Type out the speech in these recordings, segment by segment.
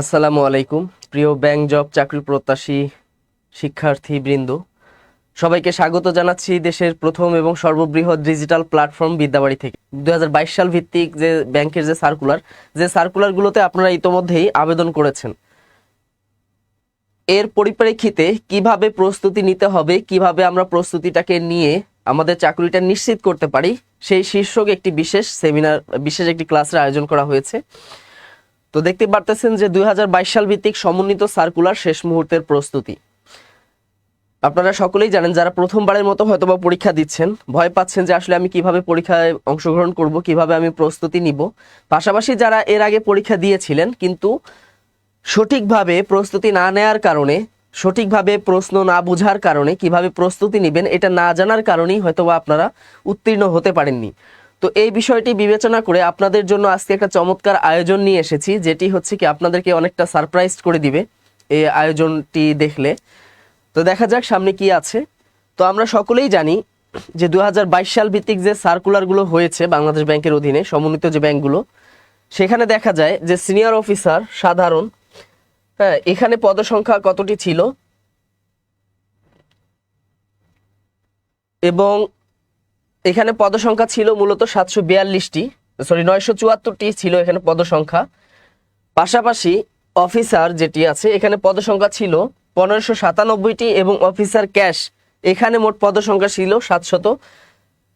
আসসালামু আলাইকুম। প্রিয় ব্যাংক জব চাকরি প্রত্যাশী শিক্ষার্থী বৃন্দ, সবাইকে স্বাগত জানাচ্ছি দেশের প্রথম এবং সর্ববৃহৎ ডিজিটাল প্ল্যাটফর্ম বিদ্যাবাড়ি থেকে। দু হাজার বাইশ সাল ভিত্তিক যে ব্যাংকের যে সার্কুলার, যে সার্কুলারগুলোতে আপনারা ইতোমধ্যেই আবেদন করেছেন, এর পরিপ্রেক্ষিতে কীভাবে প্রস্তুতি নিতে হবে, কীভাবে আমরা প্রস্তুতিটাকে নিয়ে আমাদের চাকরিটা নিশ্চিত করতে পারি, সেই শীর্ষক একটি বিশেষ সেমিনার বিশেষ একটি ক্লাসের আয়োজন করা হয়েছে। তো দেখতে পারতেছেন যে দু হাজার বাইশ সাল ভিত্তিক সমন্বিত সার্কুলার শেষ মুহূর্তের প্রস্তুতি। আপনারা সকলেই জানেন, যারা প্রথমবারের মতো হয়তোবা পরীক্ষা দিচ্ছেন, ভয় পাচ্ছেন যে আসলে আমি কীভাবে পরীক্ষায় অংশগ্রহণ করব, কীভাবে আমি প্রস্তুতি নিব। পাশাপাশি যারা এর আগে পরীক্ষা দিয়েছিলেন, কিন্তু সঠিকভাবে প্রস্তুতি না নেয়ার কারণে, সঠিকভাবে প্রশ্ন না বোঝার কারণে কীভাবে প্রস্তুতি নেবেন, এটা না জানার কারণেই হয়তোবা আপনারা উত্তীর্ণ হতে পারেননি। তো এই বিষয়টি বিবেচনা করে আপনাদের জন্য আজকে একটা চমৎকার আয়োজন নিয়ে এসেছি, যেটি হচ্ছে কি আপনাদেরকে অনেকটা সারপ্রাইজ করে দিবে এই আয়োজনটি দেখলে। তো দেখা যাক সামনে কি আছে। তো আমরা সকলেই জানি যে দু হাজার বাইশ সাল ভিত্তিক যে সার্কুলারগুলো হয়েছে বাংলাদেশ ব্যাংকের অধীনে, সমন্বিত যে ব্যাংকগুলো, সেখানে দেখা যায় যে সিনিয়র অফিসার সাধারণ হ্যাঁ এখানে পদসংখ্যা কতটি ছিল? এবং এখানে পদসংখ্যা ছিল মূলত সাতশো বিয়াল্লিশটি সরি নয়শো চুয়াত্তরটি ছিল এখানে পদসংখ্যা। পাশাপাশি অফিসার যেটি আছে, এখানে পদসংখ্যা ছিল পনেরোশো সাতানব্বইটি এবং অফিসার ক্যাশ, এখানে মোট পদসংখ্যা ছিল সাতশত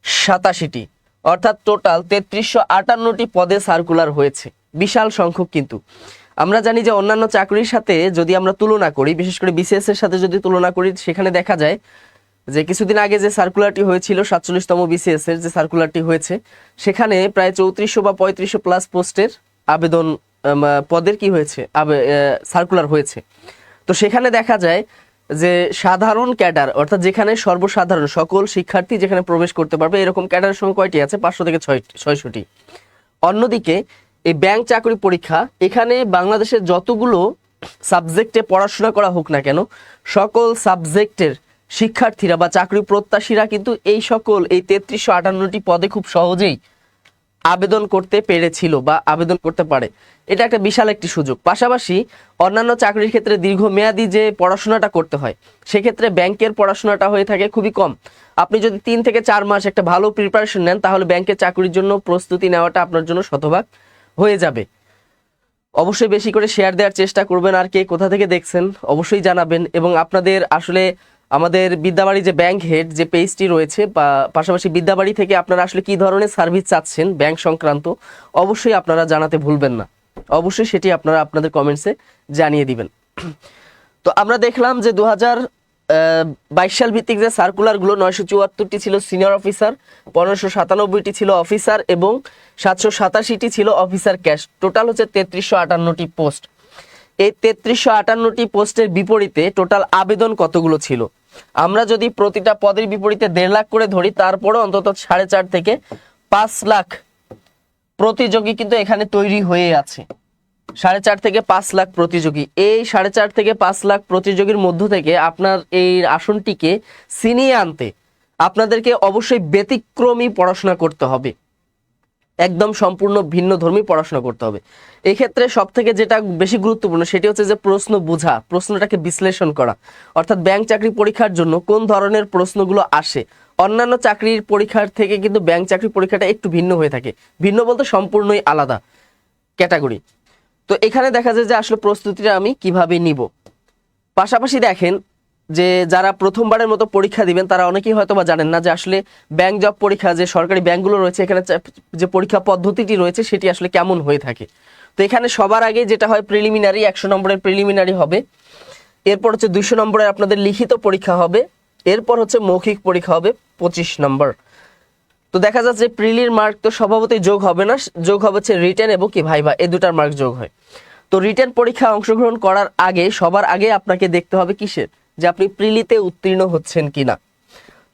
সাতাশিটি। অর্থাৎ টোটাল তেত্রিশশো আটান্নটি পদে সার্কুলার হয়েছে। বিশাল সংখ্যক কিন্তু। আমরা জানি যে অন্যান্য চাকরির সাথে যদি আমরা তুলনা করি, বিশেষ করে বিসিএস এর সাথে যদি তুলনা করি, সেখানে দেখা যায় যে কিছুদিন আগে যে সার্কুলারটি হয়েছিল, সাতচল্লিশতম বিসিএস এর যে সার্কুলারটি হয়েছে, সেখানে প্রায় চৌত্রিশশো বা পঁয়ত্রিশশো প্লাস পোস্টের আবেদন পদের কি হয়েছে? সার্কুলার হয়েছে। তো সেখানে দেখা যায় যে সাধারণ ক্যাডার, অর্থাৎ যেখানে সর্বসাধারণ, সকল শিক্ষার্থী যেখানে প্রবেশ করতে পারবে, এরকম ক্যাডারের সংখ্যা কয়টি আছে? পাঁচশো থেকে ছয়, ছয়শটি। অন্যদিকে এই ব্যাংক চাকরি পরীক্ষা, এখানে বাংলাদেশের যতগুলো সাবজেক্টে পড়াশোনা করা হোক না কেন, সকল সাবজেক্টের শিক্ষার্থীরা বা চাকরি প্রত্যাশীরা কিন্তু এই সকল, এই তেত্রিশশো আটান্নটি পদে খুব সহজেই আবেদন করতে পেরেছিল বা আবেদন করতে পারে। এটা একটা বিশাল একটি সুযোগ। পাশাপাশি অন্যান্য চাকরির ক্ষেত্রে দীর্ঘমেয়াদী যে পড়াশোনাটা করতে হয়, সেক্ষেত্রে ব্যাংকের পড়াশোনাটা হয়ে থাকে খুবই কম। আপনি যদি তিন থেকে চার মাস একটা ভালো প্রিপারেশন নেন, তাহলে ব্যাংকের চাকরির জন্য প্রস্তুতি নেওয়াটা আপনার জন্য শতভাগ হয়ে যাবে। অবশ্যই বেশি করে শেয়ার দেওয়ার চেষ্টা করবেন আর কে কোথা থেকে দেখছেন, অবশ্যই জানাবেন। এবং আপনাদের আসলে আমাদের বিদ্যাবাড়ি যে ব্যাংক হেড যে পেজটি রয়েছে, বা পাশাপাশি বিদ্যাবাড়ি থেকে আপনারা আসলে কি ধরনের সার্ভিস চাচ্ছেন ব্যাংক সংক্রান্ত, অবশ্যই আপনারা জানাতে ভুলবেন না। অবশ্যই সেটি আপনারা আপনাদের কমেন্টসে জানিয়ে দিবেন। তো আমরা দেখলাম যে দু বাইশ সাল ভিত্তিক যে সার্কুলারগুলো নয়শো চুয়াত্তরটি ছিল সিনিয়র অফিসার পনেরোশো সাতানব্বইটি ছিল অফিসার এবং সাতশো সাতাশিটি ছিল অফিসার ক্যাশ টোটাল হচ্ছে তেত্রিশশো আটান্নটি পোস্ট এই তেত্রিশশো আটান্নটি পোস্টের বিপরীতে টোটাল আবেদন কতগুলো ছিল? আমরা যদি প্রতিটা পদের বিপরীতে দেড় লাখ করে ধরি তারপরে অন্তত সাড়ে চার থেকে পাঁচ লাখ প্রতিযোগী কিন্তু এখানে তৈরি হয়ে আছে। সাড়ে চার থেকে পাঁচ লাখ প্রতিযোগী। এই সাড়ে চার থেকে পাঁচ লাখ প্রতিযোগীর মধ্য থেকে আপনার এই আসনটিকে ছিনিয়ে আনতে আপনাদেরকে অবশ্যই ব্যতিক্রমী পড়াশোনা করতে হবে। একদম সম্পূর্ণ ভিন্ন ধর্মী পড়াশোনা করতে হবে। এক্ষেত্রে সব থেকে যেটা বেশি গুরুত্বপূর্ণ সেটি হচ্ছে যে প্রশ্ন বোঝা, প্রশ্নটাকে বিশ্লেষণ করা। অর্থাৎ ব্যাংক চাকরি পরীক্ষার জন্য কোন ধরনের প্রশ্নগুলো আসে? অন্যান্য চাকরির পরীক্ষার থেকে কিন্তু ব্যাংক চাকরি পরীক্ষাটা একটু ভিন্ন হয়ে থাকে। ভিন্ন বলতে সম্পূর্ণই আলাদা ক্যাটাগরি। তো এখানে দেখা যায় যে আসলে প্রস্তুতিটা আমি কীভাবে নিব। পাশাপাশি দেখেন যে যারা প্রথমবারের মতো পরীক্ষা দিবেন, তারা অনেকেই হয়তো বা জানেন না যে আসলে ব্যাংক জব পরীক্ষা, যে সরকারি ব্যাংকগুলো রয়েছে, এখানে যে পরীক্ষা পদ্ধতিটি রয়েছে, সেটি আসলে কেমন হয়ে থাকে। তো এখানে সবার আগে যেটা হয় প্রিলিমিনারি একশো নম্বরের প্রিলিমিনারি হবে। এরপর হচ্ছে দুইশো নম্বরের আপনাদের লিখিত পরীক্ষা হবে। এরপর হচ্ছে মৌখিক পরীক্ষা হবে, পঁচিশ নম্বর। তো দেখা যাচ্ছে প্রিলির মার্ক তো স্বভাবতই যোগ হবে না, যোগ হবে হচ্ছে রিটার্ন এবং কি ভাইবা এই দুটার মার্ক যোগ হয়। তো রিটার্ন পরীক্ষায় অংশগ্রহণ করার আগে, সবার আগে আপনাকে দেখতে হবে কিসের? যে আপনি প্রিলিতে উত্তীর্ণ হচ্ছেন কিনা।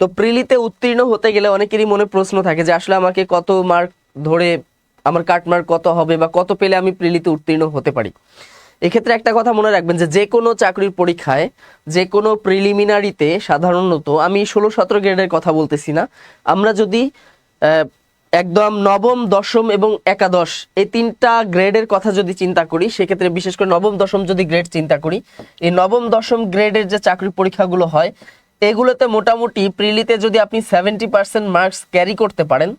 তো প্রিলিতে উত্তীর্ণ হতে গেলে অনেকেরই মনে প্রশ্ন থাকে যে আসলে আমাকে কত মার্ক ধরে আমার কাট মার্ক কত হবে বা কত পেলে আমি প্রিলিতে উত্তীর্ণ হতে পারি। এক্ষেত্রে একটা কথা মনে রাখবেন যে যে কোনো চাকরির পরীক্ষায় যে কোনো প্রিলিমিনারিতে সাধারণত আমি ষোলো সতেরো গ্রেডের কথা বলতেছি না। আমরা যদি একদম নবম, দশম এবং একাদশ, এই তিনটা গ্রেডের কথা যদি চিন্তা করি, সেক্ষেত্রে বিশেষ করে নবম, দশম যদি গ্রেড চিন্তা করি, এই নবম, দশম গ্রেডের যে চাকরি পরীক্ষাগুলো হয়, এগুলোতে মোটামুটি প্রিলিতে যদি আপনি সেভেন্টি পার্সেন্ট মার্কস ক্যারি করতে পারেন,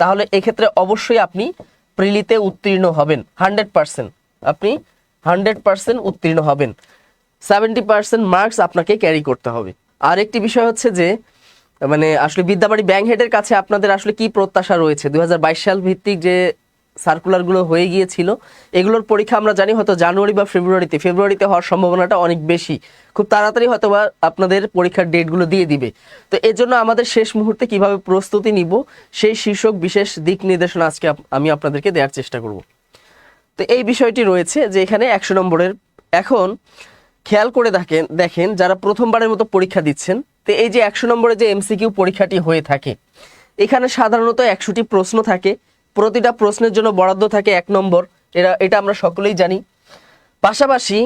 তাহলে এক্ষেত্রে অবশ্যই আপনি প্রিলিতে উত্তীর্ণ হবেন হান্ড্রেড পার্সেন্ট আপনি হান্ড্রেড পার্সেন্ট উত্তীর্ণ হবেন। সেভেন্টি পার্সেন্ট মার্কস আপনাকে ক্যারি করতে হবে। আর একটি বিষয় হচ্ছে যে মানে আসলে বিদ্যাবাড়ি ব্যাংক হেডের কাছে আপনাদের আসলে কি প্রত্যাশা রয়েছে? দু হাজার বাইশ সাল ভিত্তিক যে সার্কুলারগুলো হয়ে গিয়েছিল, এগুলোর পরীক্ষা আমরা জানি হয়তো জানুয়ারি বা ফেব্রুয়ারিতে। ফেব্রুয়ারিতে হওয়ার সম্ভাবনাটা অনেক বেশি। খুব তাড়াতাড়ি হয়তো বা আপনাদের পরীক্ষার ডেটগুলো দিয়ে দিবে। তো এর জন্য আমাদের শেষ মুহূর্তে কীভাবে প্রস্তুতি নিব, সেই শীর্ষক বিশেষ দিক নির্দেশনা আজকে আমি আপনাদেরকে দেওয়ার চেষ্টা করব। তো এই বিষয়টি রয়েছে যে এখানে একশো নম্বরের, এখন খেয়াল করে দেখেন দেখেন যারা প্রথমবারের মতো পরীক্ষা দিচ্ছেন তো এই যে একশো নম্বরের যে এমসিকিউ পরীক্ষাটি হয়ে থাকে, এখানে সাধারণত একশোটি প্রশ্ন থাকে। প্রতিটা প্রশ্নের জন্য বরাদ্দ থাকে এক নম্বর। এরা, এটা আমরা সকলেই জানি। পাশাপাশি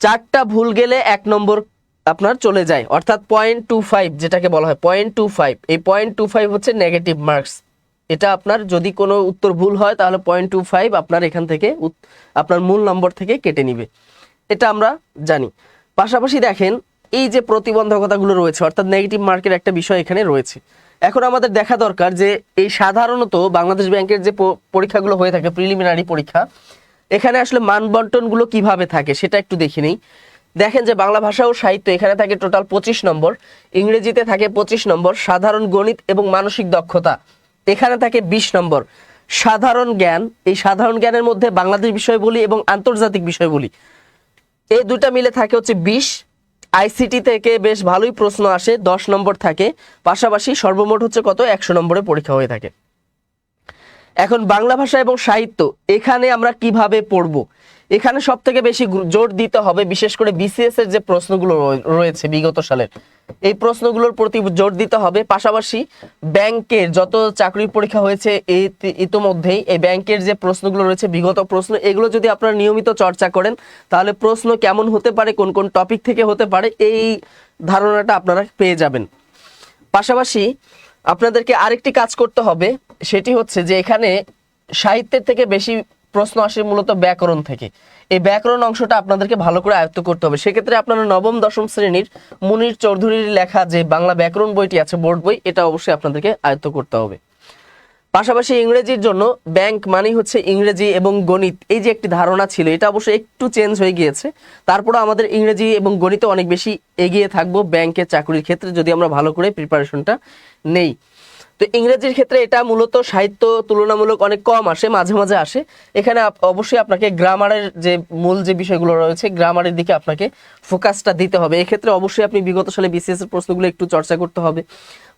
চারটা ভুল গেলে এক নম্বর আপনার চলে যায়। অর্থাৎ পয়েন্ট টু ফাইভ যেটাকে বলা হয় পয়েন্ট টু ফাইভ এই পয়েন্ট টু ফাইভ হচ্ছে নেগেটিভ মার্কস এটা আপনার যদি কোনো উত্তর ভুল হয়, তাহলে পয়েন্ট টু ফাইভ আপনার এখান থেকে আপনার মূল নম্বর থেকে কেটে নিবে। এটা আমরা জানি। পাশাপাশি দেখেন এই যে প্রতিবন্ধকতাগুলো রয়েছে, অর্থাৎ নেগেটিভ মার্কের একটা বিষয় এখানে রয়েছে। এখন আমাদের দেখা দরকার যে এই সাধারণত বাংলাদেশ ব্যাংকের যে পরীক্ষাগুলো হয়ে থাকে প্রিলিমিনারি পরীক্ষা, এখানে আসলে মানবন্টনগুলো কীভাবে থাকে সেটা একটু দেখে নেই। দেখেন যে বাংলা ভাষা ও সাহিত্য এখানে থাকে টোটাল পঁচিশ নম্বর, ইংরেজিতে থাকে পঁচিশ নম্বর, সাধারণ গণিত এবং মানসিক দক্ষতা। এখানে থাকে বিশ নম্বর, সাধারণ জ্ঞান, এই সাধারণ জ্ঞানের মধ্যে বাংলাদেশ বিষয়বলি এবং আন্তর্জাতিক বিষয়বলি। এই দুটা মিলে থাকে হচ্ছে বিশ আইসিটি থেকে বেশ ভালোই প্রশ্ন আসে, দশ নম্বর থাকে। পাশাপাশি সর্বমোট হচ্ছে কত? একশো নম্বরে পরীক্ষা হয়ে থাকে। এখন বাংলা ভাষা এবং সাহিত্য, এখানে আমরা কীভাবে পড়ব? এখানে সব থেকে বেশি জোর দিতে হবে, বিশেষ করে বিসিএস এর যে প্রশ্নগুলো রয়ে- রয়েছে বিগত সালের। এই প্রশ্নগুলোর প্রতি জোর দিতে হবে। পাশাপাশি ব্যাংকের যত চাকরির পরীক্ষা হয়েছে এই ইতোমধ্যেই এই ব্যাংকের যে প্রশ্নগুলো রয়েছে, বিগত প্রশ্ন, এগুলো যদি আপনারা নিয়মিত চর্চা করেন, তাহলে প্রশ্ন কেমন হতে পারে, কোন কোন টপিক থেকে হতে পারে, এই ধারণাটা আপনারা পেয়ে যাবেন। পাশাপাশি আপনাদেরকে আরেকটি কাজ করতে হবে, সেটি হচ্ছে যে এখানে সাহিত্যের থেকে বেশি প্রশ্ন আসে মূলত ব্যাকরণ থেকে। এই ব্যাকরণ অংশটা আপনাদেরকে ভালো করে আয়ত্ত করতে হবে। সেক্ষেত্রে আপনারা নবম, দশম শ্রেণির মুনির চৌধুরীর লেখা যে বাংলা ব্যাকরণ বইটি আছে, বোর্ড বই, এটা অবশ্যই আপনাদেরকে আয়ত্ত করতে হবে। পাশাপাশি ইংরেজির জন্য ব্যাংক মানেই হচ্ছে ইংরেজি এবং গণিত। এই যে একটি ধারণা ছিল, এটা অবশ্যই একটু চেঞ্জ হয়ে গিয়েছে। তারপরে আমাদের ইংরেজি এবং গণিতে অনেক বেশি এগিয়ে থাকব ব্যাংকের চাকরির ক্ষেত্রে, যদি আমরা ভালো করে প্রিপারেশনটা নেই। তো ইংরেজির ক্ষেত্রে এটা মূলত সাহিত্য তুলনামূলক অনেক কম আসে, মাঝে মাঝে আসে। এখানে অবশ্যই আপনাকে গ্রামারের যে মূল যে বিষয়গুলো রয়েছে, গ্রামারের দিকে আপনাকে ফোকাসটা দিতে হবে। এক্ষেত্রে অবশ্যই আপনি বিগত সালে বিসিএস এর প্রশ্নগুলো একটু চর্চা করতে হবে।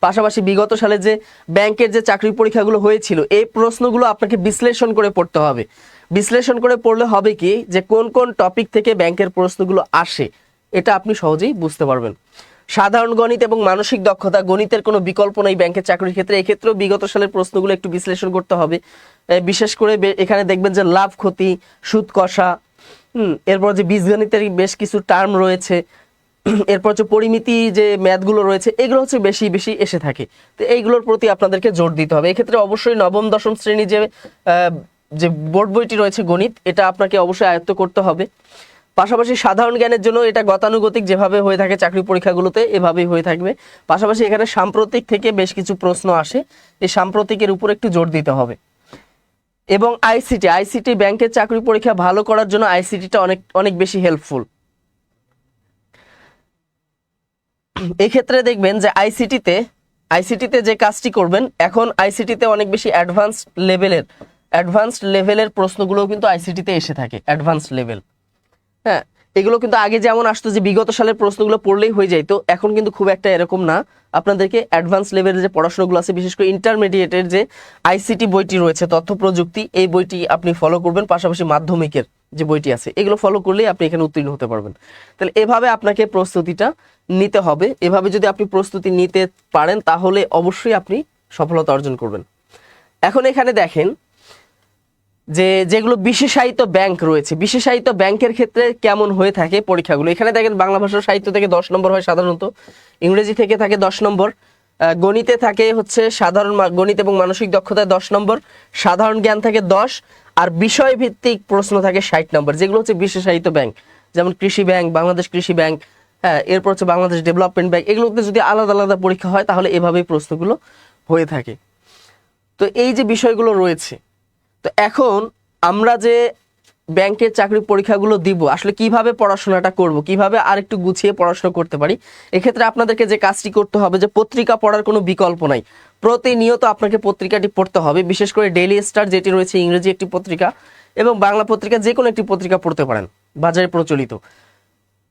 পাশাপাশি বিগত সালে যে ব্যাংকের যে চাকরির পরীক্ষাগুলো হয়েছিল, এই প্রশ্নগুলো আপনাকে বিশ্লেষণ করে পড়তে হবে। বিশ্লেষণ করে পড়লে হবে কি, যে কোন কোন টপিক থেকে ব্যাংকের প্রশ্নগুলো আসে, এটা আপনি সহজেই বুঝতে পারবেন। সাধারণ গণিত এবং মানসিক দক্ষতা গণিতের কোনো বিকল্প নেই ব্যাংকের চাকরির ক্ষেত্রে। এক্ষেত্রেও বিগত সালের প্রশ্নগুলো একটু বিশ্লেষণ করতে হবে। বিশেষ করে এখানে দেখবেন যে লাভ ক্ষতি, সুদ কষা এরপর যে বীজগণিতের বেশ কিছু টার্ম রয়েছে। এরপর হচ্ছে পরিমিতি যে ম্যাথগুলো রয়েছে, এগুলো হচ্ছে বেশি বেশি এসে থাকে। তো এইগুলোর প্রতি আপনাদেরকে জোর দিতে হবে। এক্ষেত্রে অবশ্যই নবম, দশম শ্রেণি যে যে বোর্ড বইটি রয়েছে গণিত, এটা আপনাকে অবশ্যই আয়ত্ত করতে হবে। পাশাপাশি সাধারণ জ্ঞানের জন্য এটা গতানুগতিক যেভাবে হয়ে থাকে চাকরি পরীক্ষাগুলোতে, এভাবেই হয়ে থাকবে। পাশাপাশি এখানে সাম্প্রতিক থেকে বেশ কিছু প্রশ্ন আসে। এই সাম্প্রতিকের উপর একটু জোর দিতে হবে। এবং আইসিটি আইসিটি ব্যাংকের চাকরি পরীক্ষা ভালো করার জন্য আইসিটিটা অনেক অনেক বেশি হেল্পফুল এক্ষেত্রে দেখবেন যে আইসিটিতে আইসিটিতে যে কাজটি করবেন, এখন আইসিটিতে অনেক বেশি অ্যাডভান্স লেভেলের অ্যাডভান্স লেভেলের প্রশ্নগুলোও কিন্তু আইসিটিতে এসে থাকে অ্যাডভান্স লেভেল হ্যাঁ এগুলো কিন্তু আগে যেমন আসতো যে বিগত সালের প্রশ্নগুলো পড়লেই হয়ে যাইতো, এখন কিন্তু খুব একটা এরকম না। আপনাদেরকে অ্যাডভান্স লেভেলের যে পড়াশোনাগুলো আছে, বিশেষ করে ইন্টারমিডিয়েটের যে আইসিটি বইটি রয়েছে, তথ্য প্রযুক্তি, এই বইটি আপনি ফলো করবেন, পাশাপাশি মাধ্যমিকের যে বইটি আছে, এগুলো ফলো করলেই আপনি এখানে উত্তীর্ণ হতে পারবেন। তাহলে এভাবে আপনাকে প্রস্তুতিটা নিতে হবে। এভাবে যদি আপনি প্রস্তুতি নিতে পারেন, তাহলে অবশ্যই আপনি সফলতা অর্জন করবেন। এখন এখানে দেখেন যে যেগুলো বিশেষায়িত ব্যাংক রয়েছে, বিশেষায়িত ব্যাংকের ক্ষেত্রে কেমন হয়ে থাকে পরীক্ষাগুলো? এখানে দেখেন বাংলা ভাষা সাহিত্য থেকে দশ নম্বর হয় সাধারণত, ইংরেজি থেকে থাকে দশ নম্বর গণিতে থাকে হচ্ছে সাধারণ গণিত এবং মানসিক দক্ষতায় দশ নম্বর, সাধারণ জ্ঞান থাকে দশ, আর বিষয় ভিত্তিক প্রশ্ন থাকে ষাট নম্বর, যেগুলো হচ্ছে বিশেষায়িত ব্যাংক, যেমন কৃষি ব্যাংক, বাংলাদেশ কৃষি ব্যাংক হ্যাঁ এরপর হচ্ছে বাংলাদেশ ডেভেলপমেন্ট ব্যাংক, এগুলোতে যদি আলাদা আলাদা পরীক্ষা হয় তাহলে এভাবেই প্রশ্নগুলো হয়ে থাকে। তো এই যে বিষয়গুলো রয়েছে তো এখন আমরা যে ব্যাংকের চাকরির পরীক্ষাগুলো দিব, আসলে কীভাবে পড়াশোনাটা করব, কীভাবে আরেকটু গুছিয়ে পড়াশোনা করতে পারি, এক্ষেত্রে আপনাদেরকে যে কাজটি করতে হবে যে পত্রিকা পড়ার কোনো বিকল্প নাই। প্রতিনিয়ত আপনাকে পত্রিকাটি পড়তে হবে, বিশেষ করে ডেইলি স্টার যেটি রয়েছে, ইংরেজি একটি পত্রিকা এবং বাংলা পত্রিকা যে কোনো একটি পত্রিকা পড়তে পারেন, বাজারে প্রচলিত।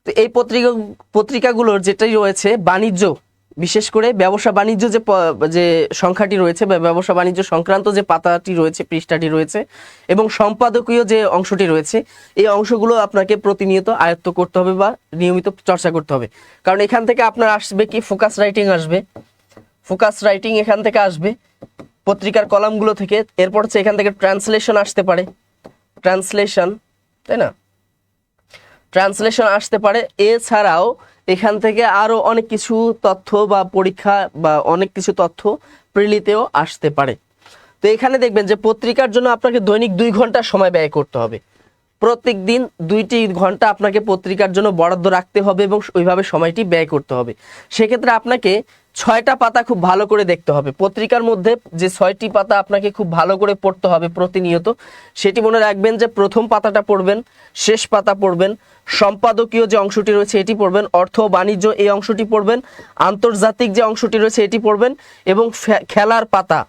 তো এই পত্রিকা, পত্রিকাগুলোর যেটাই রয়েছে, বাণিজ্য বিশেষ করে ব্যবসা বাণিজ্য যে যে সংখ্যাটি রয়েছে বা ব্যবসা বাণিজ্য সংক্রান্ত যে পাতাটি রয়েছে, পৃষ্ঠাটি রয়েছে এবং সম্পাদকীয় যে অংশটি রয়েছে, এই অংশগুলো আপনাকে প্রতিনিয়ত আয়ত্ত করতে হবে বা নিয়মিত চর্চা করতে হবে। কারণ এখান থেকে আপনার আসবে কি? ফোকাস রাইটিং আসবে। ফোকাস রাইটিং এখান থেকে আসবে। পত্রিকার কলামগুলো থেকে। এরপর হচ্ছে এখান থেকে ট্রান্সলেশন আসতে পারে। ট্রান্সলেশন, তাই না? ট্রান্সলেশন আসতে পারে। এছাড়াও এখান থেকে আরও অনেক কিছু তথ্য বা পরীক্ষা বা অনেক কিছু তথ্য প্রিলিতেও আসতে পারে। তো এখানে দেখবেন যে পত্রিকার জন্য আপনাকে দৈনিক দুই ঘণ্টা সময় ব্যয় করতে হবে। প্রত্যেক দিন দুইটি ঘণ্টা আপনাকে পত্রিকার জন্য বরাদ্দ রাখতে হবে এবং ওইভাবে সময়টি ব্যয় করতে হবে। সেক্ষেত্রে আপনাকে ছয়টা পাতা খুব ভালো করে দেখতে হবে। পত্রিকার মধ্যে যে ছয়টি পাতা আপনাকে খুব ভালো করে পড়তে হবে প্রতিনিয়ত, সেটি মনে রাখবেন যে প্রথম পাতাটা পড়বেন, শেষ পাতা পড়বেন, সম্পাদকীয় যে অংশটি রয়েছে এটি পড়বেন, অর্থ বাণিজ্য এই অংশটি পড়বেন, আন্তর্জাতিক যে অংশটি রয়েছে এটি পড়বেন এবং খেলার পাতা।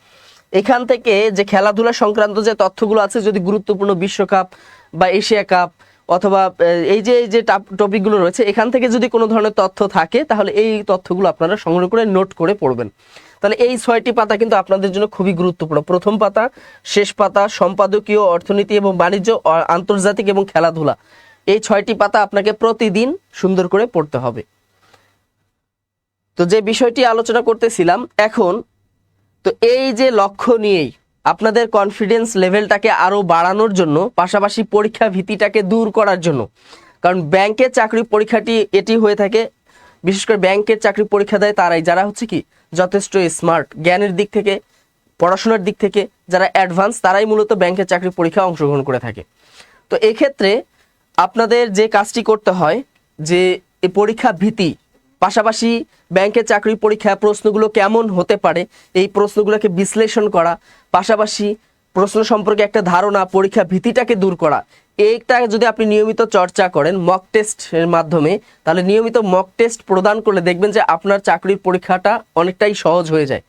এখান থেকে যে খেলাধুলা সংক্রান্ত যে তথ্যগুলো আছে, যদি গুরুত্বপূর্ণ বিশ্বকাপ বা এশিয়া কাপ অথবা এই যে এই যে টাপ- টপিকগুলো রয়েছে, এখান থেকে যদি কোনো ধরনের তথ্য থাকে, তাহলে এই তথ্যগুলো আপনারা সংগ্রহ করে নোট করে পড়বেন। তাহলে এই ছয়টি পাতা কিন্তু আপনাদের জন্য খুবই গুরুত্বপূর্ণ। প্রথম পাতা, শেষ পাতা, সম্পাদকীয়, অর্থনীতি এবং বাণিজ্য আন্তর্জাতিক এবং খেলাধুলা। এই ছয়টি পাতা আপনাকে প্রতিদিন সুন্দর করে পড়তে হবে। তো যে বিষয়টি আলোচনা করতেছিলাম, এখন তো এই যে লক্ষ্য নিয়েই আপনাদের কনফিডেন্স লেভেলটাকে আরও বাড়ানোর জন্য, পাশাপাশি পরীক্ষা ভীতিটাকে দূর করার জন্য। কারণ ব্যাংকের চাকরি পরীক্ষাটি এটি হয়ে থাকে, বিশেষ করে ব্যাংকের চাকরি পরীক্ষা দেয় তারাই, যারা হচ্ছে কি যথেষ্ট স্মার্ট জ্ঞানের দিক থেকে, পড়াশোনার দিক থেকে যারা অ্যাডভান্স তারাই মূলত ব্যাংকের চাকরি পরীক্ষা অংশগ্রহণ করে থাকে। তো এক্ষেত্রে আপনাদের যে কাজটি করতে হয়, যে পরীক্ষা ভীতি, পাশাপাশি ব্যাংকের চাকরি পরীক্ষা প্রশ্নগুলো কেমন হতে পারে, এই প্রশ্নগুলোকে বিশ্লেষণ করা পাশাপাশি প্রশ্ন সম্পর্কে একটা ধারণা, পরীক্ষা ভীতিটাকে দূর করা। এইটা যদি আপনি নিয়মিত চর্চা করেন মক টেস্টের মাধ্যমে, তাহলে নিয়মিত মক টেস্ট প্রদান করলে দেখবেন যে আপনার চাকরির পরীক্ষাটা অনেকটাই সহজ হয়ে যায়।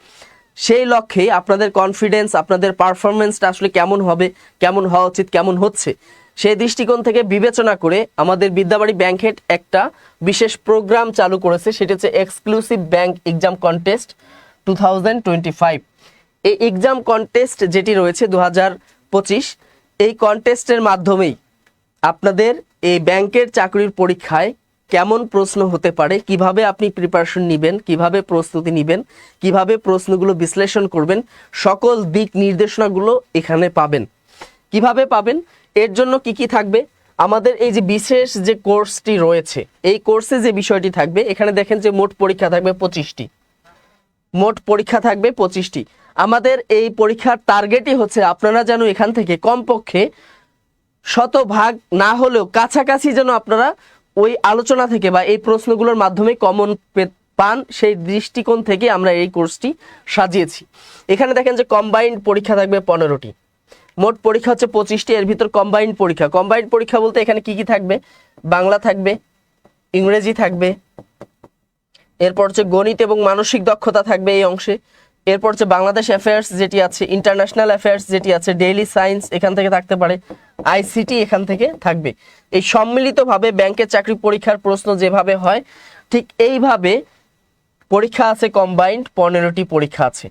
সেই লক্ষ্যে আপনাদের কনফিডেন্স আপনাদের পারফরমেন্সটা আসলে কেমন হবে, কেমন হওয়া উচিত, কেমন হচ্ছে, সেই দৃষ্টিকোণ থেকে বিবেচনা করে আমাদের বিদ্যাবাড়ি ব্যাংকেট একটা বিশেষ প্রোগ্রাম চালু করেছে, সেটা হচ্ছে exclusive bank exam contest two এই এক্সাম কন্টেস্ট যেটি রয়েছে দু পঁচিশ, এই কন্টেস্টের মাধ্যমেই আপনাদের এই ব্যাংকের চাকরির পরীক্ষায় কেমন প্রশ্ন হতে পারে, কীভাবে আপনি প্রিপারেশন নেবেন, কীভাবে প্রস্তুতি নেবেন, কীভাবে প্রশ্নগুলো বিশ্লেষণ করবেন, সকল দিক নির্দেশনাগুলো এখানে পাবেন। কীভাবে পাবেন? এর জন্য কি কি থাকবে? আমাদের এই যে বিশেষ যে কোর্সটি রয়েছে, এই কোর্সে যে বিষয়টি থাকবে, এখানে দেখেন যে মোট পরীক্ষা থাকবে পঁচিশটি। মোট পরীক্ষা থাকবে পঁচিশটি। আমাদের এই পরীক্ষার টার্গেটই হচ্ছে আপনারা যেন এখান থেকে কমপক্ষে শতভাগ না হলেও কাছাকাছি যেন আপনারা ওই আলোচনা থেকে বা এই প্রশ্নগুলোর মাধ্যমে কমন পান, সেই দৃষ্টিকোণ থেকে আমরা এই কোর্সটি সাজিয়েছি। এখানে দেখেন যে কম্বাইন্ড পরীক্ষা থাকবে পনেরোটি। মোট পরীক্ষা হচ্ছে পঁচিশটি, এর ভিতর কম্বাইন্ড পরীক্ষা। কম্বাইন্ড পরীক্ষা বলতে এখানে কি কি থাকবে? বাংলা থাকবে, ইংরেজি থাকবে, এরপর হচ্ছে গণিত এবং মানসিক দক্ষতা থাকবে এই অংশে। এরপর হচ্ছে বাংলাদেশ অ্যাফেয়ার্স যেটি আছে ইন্টারন্যাশনাল অ্যাফেয়ার্স যেটি আছে ডেইলি সায়েন্স এখান থেকে থাকতে পারে আইসিটি এখান থেকে থাকবে। এই সম্মিলিতভাবে ব্যাংকের চাকরি পরীক্ষার প্রশ্ন যেভাবে হয়, ঠিক এইভাবে পরীক্ষা আছে কম্বাইন্ড পনেরোটি পরীক্ষা আছে।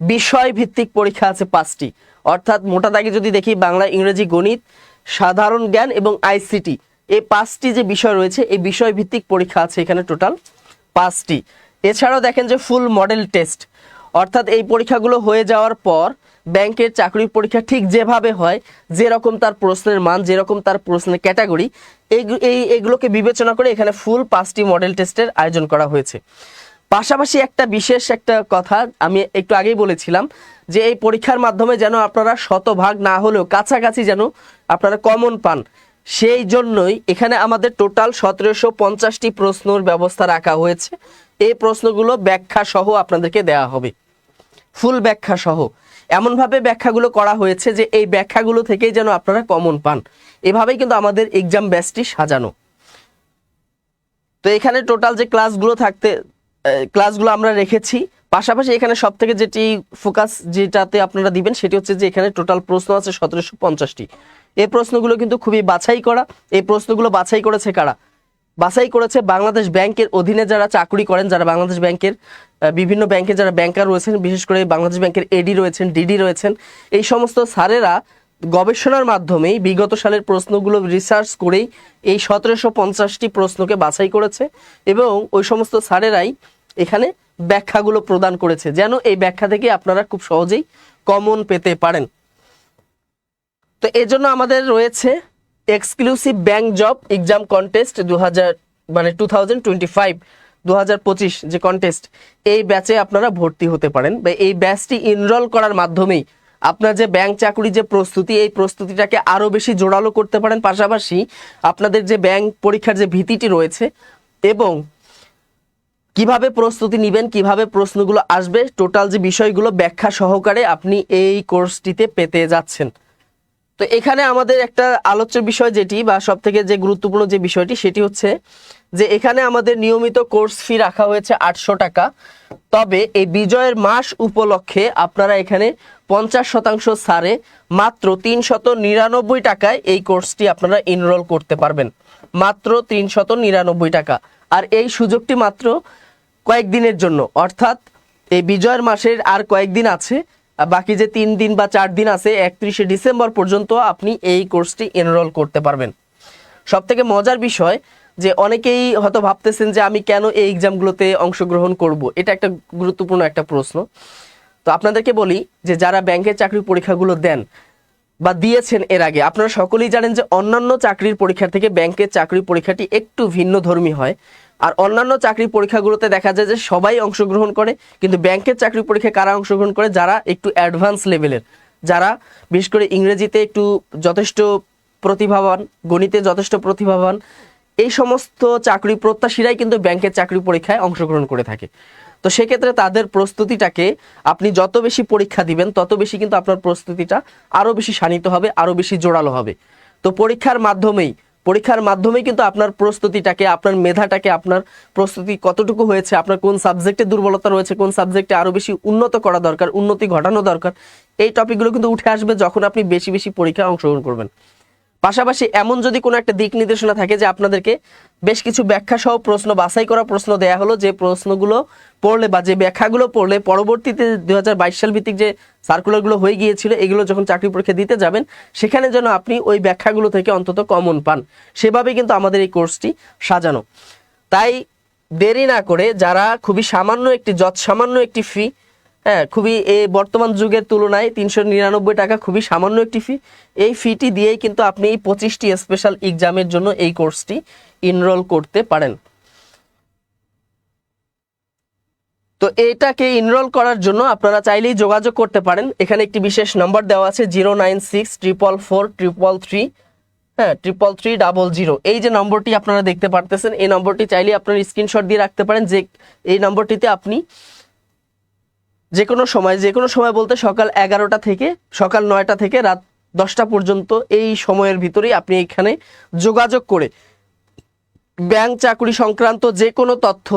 বিষয় ভিত্তিক পরীক্ষা আছে পাঁচটি। অর্থাৎ মোটা দাগে যদি দেখি বাংলা, ইংরেজি, গণিত, সাধারণ জ্ঞান এবং আইসিটি এই পাঁচটি যে বিষয় রয়েছে, এই বিষয় ভিত্তিক পরীক্ষা আছে এখানে টোটাল পাঁচটি। এছাড়াও দেখেন যে ফুল মডেল টেস্ট অর্থাৎ এই পরীক্ষাগুলো হয়ে যাওয়ার পর ব্যাংকের চাকরির পরীক্ষা ঠিক যেভাবে হয়, যেরকম তার প্রশ্নের মান, যেরকম তার প্রশ্নের ক্যাটাগরি, এই এগুলোকে বিবেচনা করে এখানে ফুল পাঁচটি মডেল টেস্টের আয়োজন করা হয়েছে। পাশাপাশি একটা বিশেষ একটা কথা আমি একটু আগেই বলেছিলাম যে এই পরীক্ষার মাধ্যমে যেন আপনারা শতভাগ না হলেও কাছাকাছি যেন আপনারা কমন পান, সেই জন্যই এখানে আমাদের টোটাল সতেরোশো পঞ্চাশটি প্রশ্নর ব্যবস্থা রাখা হয়েছে। এই প্রশ্নগুলো ব্যাখ্যা সহ আপনাদেরকে দেওয়া হবে। ফুল ব্যাখ্যা সহ। এমনভাবে ব্যাখ্যাগুলো করা হয়েছে যে এই ব্যাখ্যাগুলো থেকেই যেন আপনারা কমন পান। এভাবেই কিন্তু আমাদের এক্সাম ব্যাচটি সাজানো। তো এখানে টোটাল যে ক্লাসগুলো থাকতে ক্লাসগুলো আমরা রেখেছি। পাশাপাশি এখানে সব থেকে যেটি ফোকাস যেটাতে আপনারা দিবেন সেটি হচ্ছে যে এখানে টোটাল প্রশ্ন আছে সতেরোশো পঞ্চাশটি। এই প্রশ্নগুলো কিন্তু খুবই বাছাই করা। এই প্রশ্নগুলো বাছাই করেছে কারা? বাছাই করেছে বাংলাদেশ ব্যাংকের অধীনে যারা চাকরি করেন, যারা বাংলাদেশ ব্যাংকের বিভিন্ন ব্যাংকে যারা ব্যাংকার রয়েছেন, বিশেষ করে বাংলাদেশ ব্যাংকের এডি রয়েছেন ডিডি রয়েছেন, এই সমস্ত স্যারেরা গবেষণার মাধ্যমেই বিগত সালের প্রশ্নগুলো রিসার্চ করেই এই সতেরোশো পঞ্চাশটি প্রশ্নকে বাছাই করেছে এবং ওই সমস্ত স্যারেরাই এখানে ব্যাখ্যাগুলো প্রদান করেছে, যেন এই ব্যাখ্যা থেকে আপনারা খুব সহজেই কমন পেতে পারেন। তো এজন্য আমাদের রয়েছে exclusive bank job exam contest দু হাজার মানে টু থাউজেন্ড টোয়েন্টি ফাইভ দু যে কন্টেস্ট এই ব্যাচে আপনারা ভর্তি হতে পারেন। বা এই ব্যাচটি ইনরোল করার মাধ্যমেই আপনার যে ব্যাংক চাকরি যে প্রস্তুতি, এই প্রস্তুতিটাকে আরও বেশি জোরালো করতে পারেন। পাশাপাশি আপনাদের যে ব্যাংক পরীক্ষার যে ভীতিটি রয়েছে এবং কীভাবে প্রস্তুতি নেবেন, কীভাবে প্রশ্নগুলো আসবে টোটাল যে বিষয়গুলো ব্যাখ্যা সহকারে আপনি এই কোর্সটিতে পেতে যাচ্ছেন। তো এখানে আমাদের একটা আলোচ্য বিষয় যেটি বা সব থেকে যে গুরুত্বপূর্ণ যে বিষয়টি, সেটি হচ্ছে যে এখানে আমাদের নিয়মিত কোর্স ফি রাখা হয়েছে আটশো টাকা। তবে এই বিজয়ের মাস উপলক্ষে আপনারা এখানে পঞ্চাশ শতাংশ সারে মাত্র তিনশত নিরানব্বই টাকায় এই কোর্সটি আপনারা এনরোল করতে পারবেন। মাত্র তিনশত নিরানব্বই টাকা। আর এই সুযোগটি মাত্র কয়েকদিনের জন্য। অর্থাৎ এই বিজয়ের মাসের আর কয়েকদিন আছে। বাকি যে তিন দিন বা চার দিন আছে, একত্রিশে ডিসেম্বর পর্যন্ত আপনি এই কোর্সটি এনরোল করতে পারবেন। সব থেকে মজার বিষয় যে অনেকেই হয়তো ভাবতেছেন যে আমি কেন এই এক্সামগুলোতে অংশগ্রহণ করব, এটা একটা গুরুত্বপূর্ণ একটা প্রশ্ন। তো আপনাদেরকে বলি যে যারা ব্যাংকের চাকরির পরীক্ষাগুলো দেন বা দিয়েছেন এর আগে, আপনারা সকলেই জানেন যে অন্যান্য চাকরির পরীক্ষার থেকে ব্যাংকের চাকরির পরীক্ষাটি একটু ভিন্ন ধর্মী হয়। আর অন্যান্য চাকরির পরীক্ষাগুলোতে দেখা যায় যে সবাই অংশগ্রহণ করে, কিন্তু ব্যাংকের চাকরির পরীক্ষায় কারা অংশগ্রহণ করে? যারা একটু অ্যাডভান্স লেভেলের যারা বিশেষ করে ইংরেজিতে একটু যথেষ্ট প্রতিভাবান, গণিতে যথেষ্ট প্রতিভাবান, এই সমস্ত চাকরি প্রত্যাশীরাই কিন্তু ব্যাংকের চাকরি পরীক্ষায় অংশগ্রহণ করে থাকে। তো সেক্ষেত্রে তাদের প্রস্তুতিটাকে আপনি যত বেশি পরীক্ষা দিবেন, তত বেশি কিন্তু আপনার প্রস্তুতিটা আরও বেশি শানিত হবে আরও বেশি জোরালো হবে। তো পরীক্ষার মাধ্যমেই পরীক্ষার মাধ্যমে কিন্তু আপনার প্রস্তুতিটাকে, আপনার মেধাটাকে, আপনার প্রস্তুতি কতটুকু হয়েছে, আপনার কোন সাবজেক্টে দুর্বলতা রয়েছে, কোন সাবজেক্টে আরও বেশি উন্নত করা দরকার, উন্নতি ঘটানো দরকার, এই টপিকগুলো কিন্তু উঠে আসবে যখন আপনি বেশি বেশি পরীক্ষায় অংশগ্রহণ করবেন। পাশাপাশি এমন যদি কোনো একটা দিক নির্দেশনা থাকে যে আপনাদেরকে বেশ কিছু ব্যাখ্যা সহ প্রশ্ন, বাছাই করা প্রশ্ন দেয়া হলো, যে প্রশ্নগুলো পড়লে বা যে ব্যাখ্যাগুলো পড়লে পরবর্তীতে দু হাজার বাইশ সাল ভিত্তিক যে সার্কুলারগুলো হয়ে গিয়েছিল, এগুলো যখন চাকরি পরীক্ষা দিতে যাবেন, সেখানে যেন আপনি ওই ব্যাখ্যাগুলো থেকে অন্তত কমন পান। সেভাবে কিন্তু আমাদের এই কোর্সটি সাজানো। তাই দেরি না করে যারা খুবই সামান্য একটি যৎ সামান্য একটি ফি হ্যাঁ খুবই এই বর্তমান যুগের তুলনায় তিনশো নিরানব্বই টাকা খুবই সামান্য একটি ফি এই ফিটি দিয়েই কিন্তু আপনি এই পঁচিশটি স্পেশাল এক্সামের জন্য এই কোর্সটি ইনরোল করতে পারেন। তো এটাকে ইনরোল করার জন্য আপনারা চাইলেই যোগাযোগ করতে পারেন। এখানে একটি বিশেষ নম্বর দেওয়া আছে zero nine six triple four triple three হ্যাঁ ট্রিপল থ্রি ডাবল জিরো এই যে নম্বরটি আপনারা দেখতে পারতেছেন, এই নম্বরটি চাইলে আপনার স্ক্রিনশট দিয়ে রাখতে পারেন যে এই নম্বরটিতে আপনি যে কোনো সময় যে কোনো সময় বলতে সকাল এগারোটা থেকে, সকাল নয়টা থেকে রাত দশটা পর্যন্ত এই সময়ের ভিতরেই আপনি এখানে যোগাযোগ করে ব্যাংক চাকরি সংক্রান্ত যে কোনো তথ্য,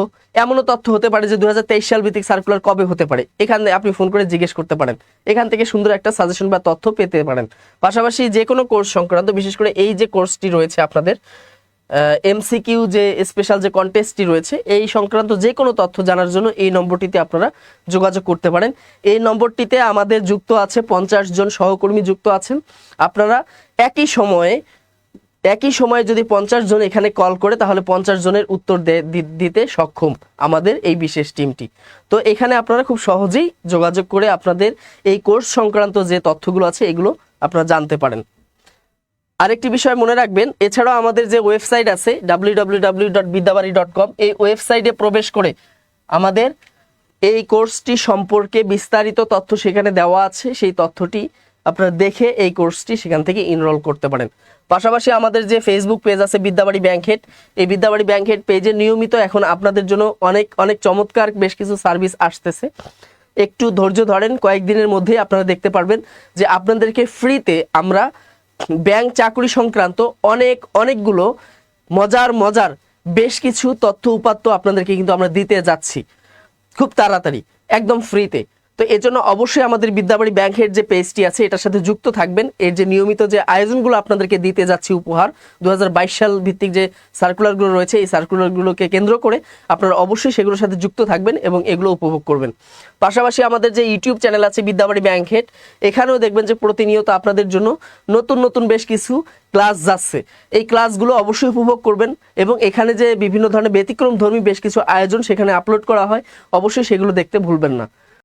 এমনও তথ্য হতে পারে যে দু হাজার তেইশ সাল ভিত্তিক সার্কুলার কবে হতে পারে। এখানে আপনি ফোন করে জিজ্ঞেস করতে পারেন। এখান থেকে সুন্দর একটা সাজেশন বা তথ্য পেতে পারেন। পাশাপাশি যে কোনো কোর্স সংক্রান্ত, বিশেষ করে এই যে কোর্সটি রয়েছে আপনাদের এমসিকিউ যে স্পেশাল যে কন্টেস্টটি রয়েছে, এই সংক্রান্ত যে কোনো তথ্য জানার জন্য এই নম্বরটিতে আপনারা যোগাযোগ করতে পারেন। এই নম্বরটিতে আমাদের যুক্ত আছে পঞ্চাশ জন সহকর্মী যুক্ত আছেন। আপনারা একই সময়ে একই সময়ে যদি পঞ্চাশ জন এখানে কল করে, তাহলে পঞ্চাশ জনের উত্তর দিতে সক্ষম আমাদের এই বিশেষ টিমটি। তো এখানে আপনারা খুব সহজেই যোগাযোগ করে আপনাদের এই কোর্স সংক্রান্ত যে তথ্যগুলো আছে, এগুলো আপনারা জানতে পারেন। আরেকটি বিষয় মনে রাখবেন, এছাড়াও আমাদের যে ওয়েবসাইট আছে কম এই ওয়েবসাইটে প্রবেশ করে আমাদের এই কোর্সটি সম্পর্কে বিস্তারিত তথ্য সেখানে দেওয়া আছে। সেই তথ্যটি আপনারা দেখে এই কোর্সটি সেখান থেকে ইনরোল করতে পারেন। পাশাপাশি আমাদের যে ফেসবুক পেজ আছে বিদ্যাবাড়ি ব্যাংকেট এই বিদ্যাবাড়ি ব্যাংকেট পেজে নিয়মিত এখন আপনাদের জন্য অনেক অনেক চমৎকার বেশ কিছু সার্ভিস আসতেছে। একটু ধৈর্য ধরেন, কয়েকদিনের মধ্যেই আপনারা দেখতে পারবেন যে আপনাদেরকে ফ্রিতে আমরা ব্যাংক চাকরি সংক্রান্ত অনেক, অনেকগুলো মজার মজার বেশ কিছু তথ্য উপাত্ত আপনাদেরকে কিন্তু আমরা দিতে যাচ্ছি। খুব তাড়াতাড়ি, একদম ফ্রিতে তো এর জন্য অবশ্যই আমাদের বিদ্যাবাড়ি ব্যাংকের যে পেজটি আছে, এটার সাথে যুক্ত থাকবেন। এর যে নিয়মিত যে আয়োজনগুলো আপনাদেরকে দিতে যাচ্ছি উপহার দু হাজার বাইশ সাল ভিত্তিক যে সার্কুলারগুলো রয়েছে, এই সার্কুলারগুলোকে কেন্দ্র করে আপনারা অবশ্যই সেগুলোর সাথে যুক্ত থাকবেন এবং এগুলো উপভোগ করবেন। পাশাপাশি আমাদের যে ইউটিউব চ্যানেল আছে বিদ্যাবাড়ি ব্যাংকেট এখানেও দেখবেন যে প্রতিনিয়ত আপনাদের জন্য নতুন নতুন বেশ কিছু ক্লাস যাচ্ছে। এই ক্লাসগুলো অবশ্যই উপভোগ করবেন এবং এখানে যে বিভিন্ন ধরনের ব্যতিক্রম ধর্মী বেশ কিছু আয়োজন সেখানে আপলোড করা হয়, অবশ্যই সেগুলো দেখতে ভুলবেন না।